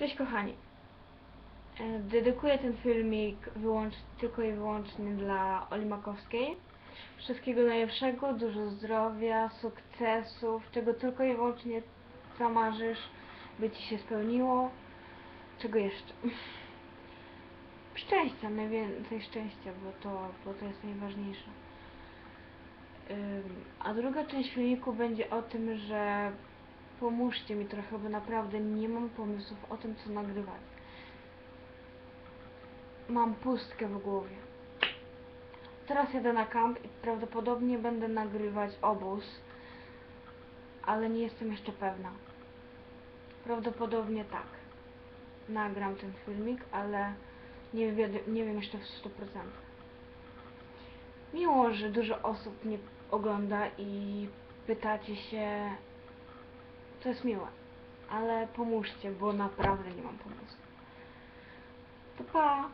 Cześć kochani. E, Dedykuję ten filmik tylko i wyłącznie dla Oli Makowskiej. Wszystkiego najlepszego, dużo zdrowia, sukcesów, czego tylko i wyłącznie zamarzysz, by Ci się spełniło. Czego jeszcze? Szczęścia, najwięcej szczęścia, bo to, bo to jest najważniejsze. A druga część filmiku będzie o tym, że pomóżcie mi trochę, bo naprawdę nie mam pomysłów o tym, co nagrywać. Mam pustkę w głowie. Teraz jadę na kamp i prawdopodobnie będę nagrywać obóz, ale nie jestem jeszcze pewna. Prawdopodobnie tak. Nagram ten filmik, ale nie, wied- nie wiem jeszcze w 100%. Miło, że dużo osób mnie ogląda i pytacie się, to jest miłe, ale pomóżcie, bo naprawdę nie mam pomysłu. To pa!